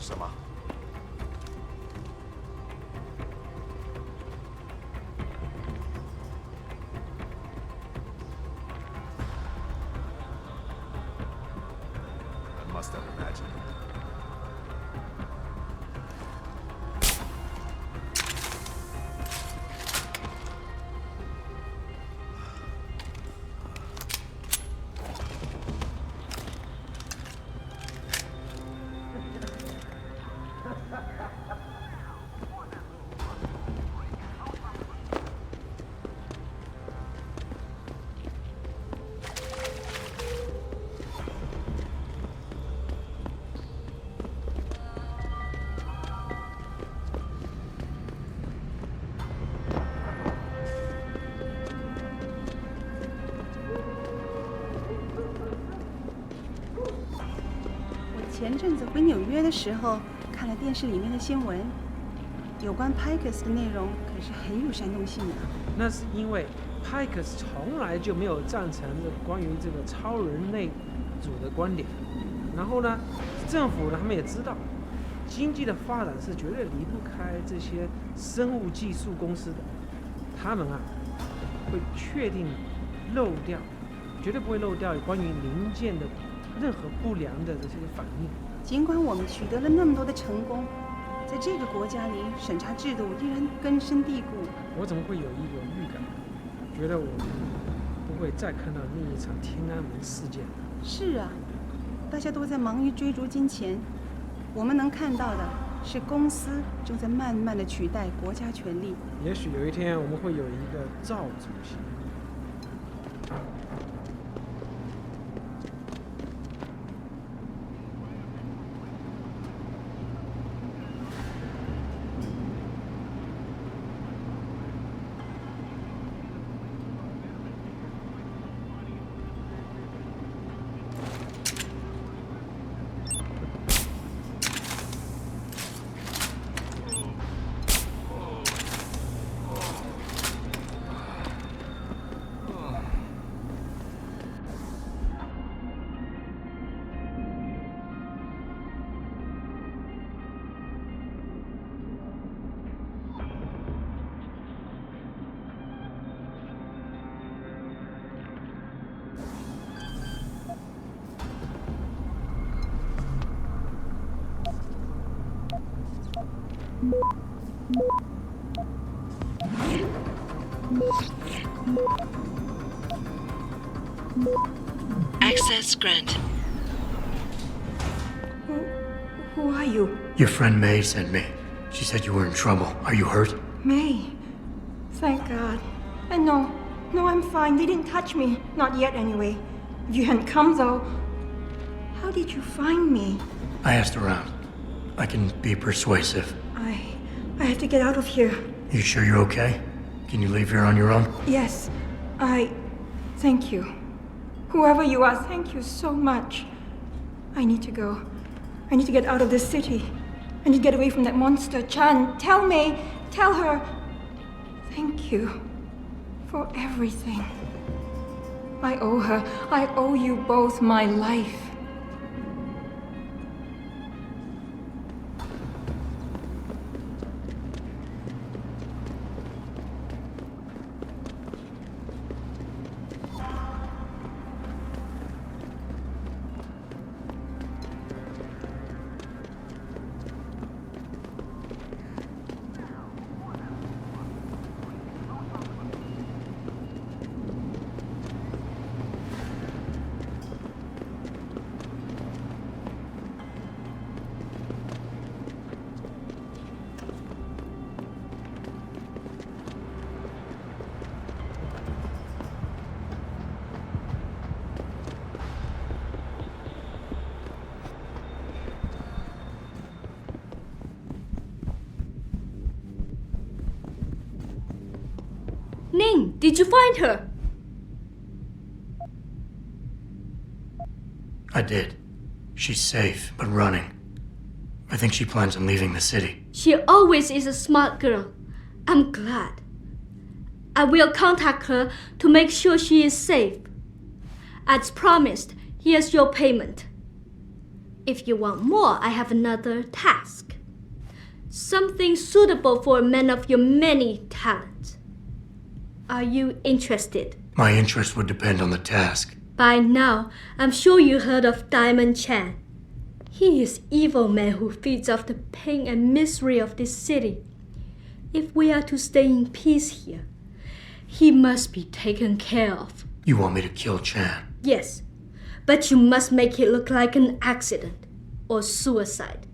是什么？阵子回纽约的时候，看了电视里面的新闻，有关 Pikes 的内容可是很有煽动性的。那是因为派克斯从来就没有赞成这关于这个超人类组的观点。然后呢，政府呢他们也知道，经济的发展是绝对离不开这些生物技术公司的，他们啊会确定漏掉，绝对不会漏掉有关于零件的任何不良的这些反应。尽管我们取得了那么多的成功，在这个国家里，审查制度依然根深蒂固。我怎么会有一种预感，觉得我们不会再看到另一场天安门事件？是啊，大家都在忙于追逐金钱，我们能看到的是公司正在慢慢的取代国家权力。也许有一天我们会有一个赵主席。Access grant. Who, who are you? Your friend May sent me. She said you were in trouble. Are you hurt? May. Thank God. And no, no, I'm fine. They didn't touch me. Not yet, anyway. If you hadn't come, though, how did you find me? I asked around. I can be persuasive. I, I have to get out of here. You sure you're okay? Can you leave here on your own? Yes, I. Thank you. Whoever you are, thank you so much. I need to go. I need to get out of this city. I need to get away from that monster, Chan. Tell me. tell her. Thank you for everything. I owe her. I owe you both my life. Did you find her? I did. She's safe, but running. I think she plans on leaving the city. She always is a smart girl. I'm glad. I will contact her to make sure she is safe. As promised, here's your payment. If you want more, I have another task. Something suitable for a man of your many talents. Are you interested? My interest would depend on the task. By now, I'm sure you heard of Diamond Chan. He is evil man who feeds off the pain and misery of this city. If we are to stay in peace here, he must be taken care of. You want me to kill Chan? Yes, but you must make it look like an accident or suicide.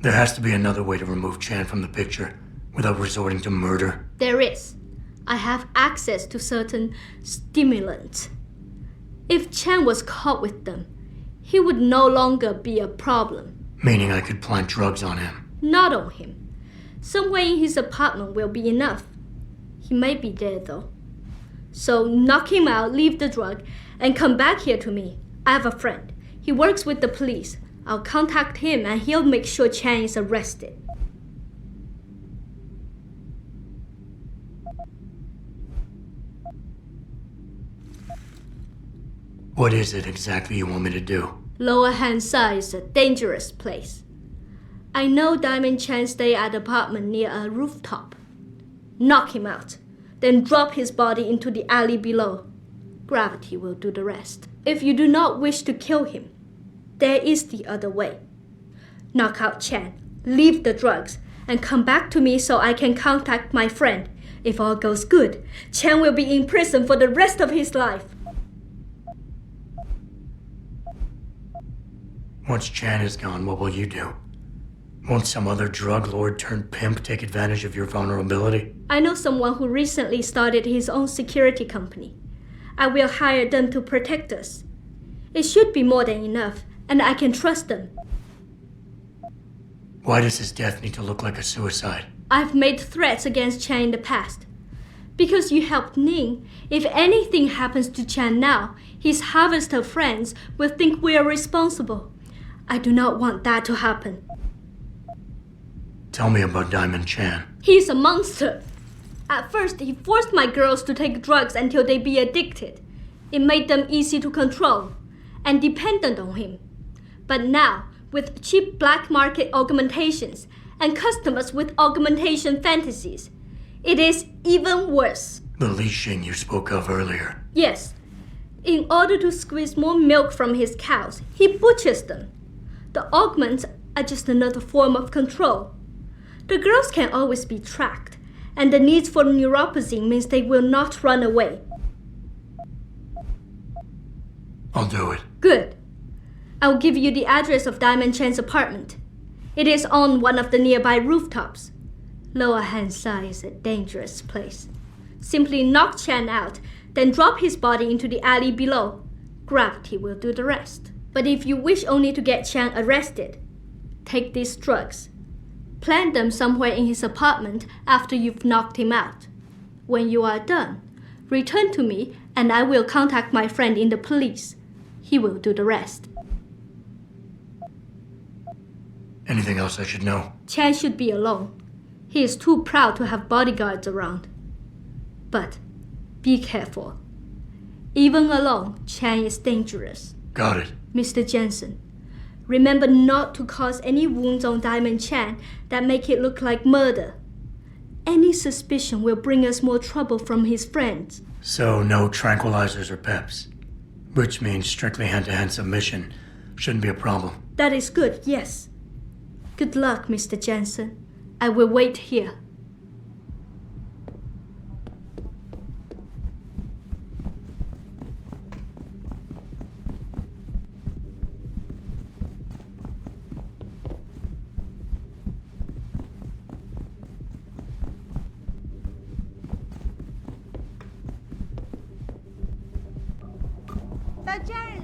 There has to be another way to remove Chan from the picture without resorting to murder. There is. I have access to certain stimulants. If Chen was caught with them, he would no longer be a problem. Meaning I could plant drugs on him. Not on him. Somewhere in his apartment will be enough. He may be dead though. So knock him out, leave the drug, and come back here to me. I have a friend. He works with the police. I'll contact him and he'll make sure Chan is arrested. What is it exactly you want me to do? Lower Hansa is a dangerous place. I know Diamond Chan stay at apartment near a rooftop. Knock him out, then drop his body into the alley below. Gravity will do the rest. If you do not wish to kill him, there is the other way. Knock out Chan, leave the drugs, and come back to me so I can contact my friend. If all goes good, Chan will be in prison for the rest of his life. Once Chan is gone, what will you do? Won't some other drug lord turned pimp take advantage of your vulnerability? I know someone who recently started his own security company. I will hire them to protect us. It should be more than enough, and I can trust them. Why does his death need to look like a suicide? I've made threats against Chan in the past. Because you helped Ning, if anything happens to Chan now, his harvester friends will think we are responsible. I do not want that to happen. Tell me about Diamond Chan. He's a monster. At first, he forced my girls to take drugs until they be addicted. It made them easy to control and dependent on him. But now, with cheap black market augmentations and customers with augmentation fantasies, it is even worse. The Li Xing you spoke of earlier. Yes, in order to squeeze more milk from his cows, he butchers them. The augments are just another form of control. The girls can always be tracked, and the need for neuropathy means they will not run away. I'll do it. Good. I'll give you the address of Diamond Chan's apartment. It is on one of the nearby rooftops. Lower Han Hansa is a dangerous place. Simply knock Chan out, then drop his body into the alley below. Gravity will do the rest. But if you wish only to get Chan arrested, take these drugs. Plant them somewhere in his apartment after you've knocked him out. When you are done, return to me and I will contact my friend in the police. He will do the rest. Anything else I should know? Chan should be alone. He is too proud to have bodyguards around. But be careful. Even alone, Chan is dangerous. Got it. Mr. Jensen, remember not to cause any wounds on Diamond Chan that make it look like murder. Any suspicion will bring us more trouble from his friends. So, no tranquilizers or peps. Which means strictly hand to hand submission shouldn't be a problem. That is good, yes. Good luck, Mr. Jensen. I will wait here. Sir Charles!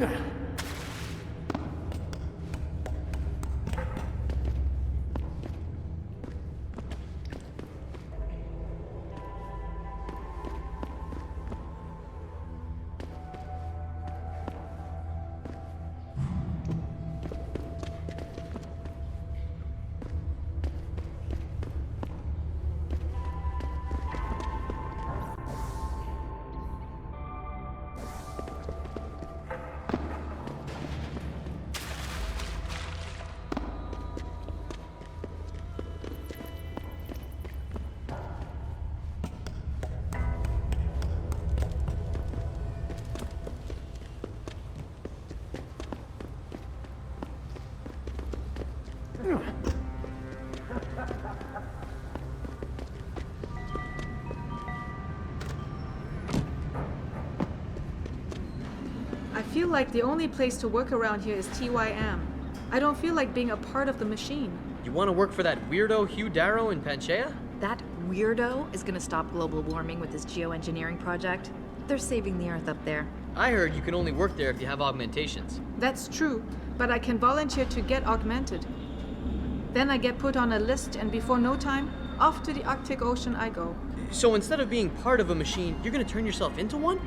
呀 I feel like the only place to work around here is TYM. I don't feel like being a part of the machine. You want to work for that weirdo Hugh Darrow in Panchea? That weirdo is gonna stop global warming with his geoengineering project. They're saving the Earth up there. I heard you can only work there if you have augmentations. That's true, but I can volunteer to get augmented. Then I get put on a list, and before no time, off to the Arctic Ocean I go. So instead of being part of a machine, you're to turn yourself into one?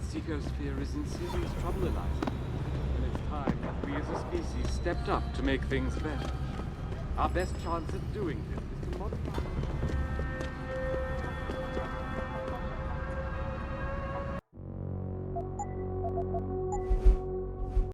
Earth's ecosphere is in serious trouble, Eliza. And it's time that we as a species stepped up to make things better. Our best chance at doing this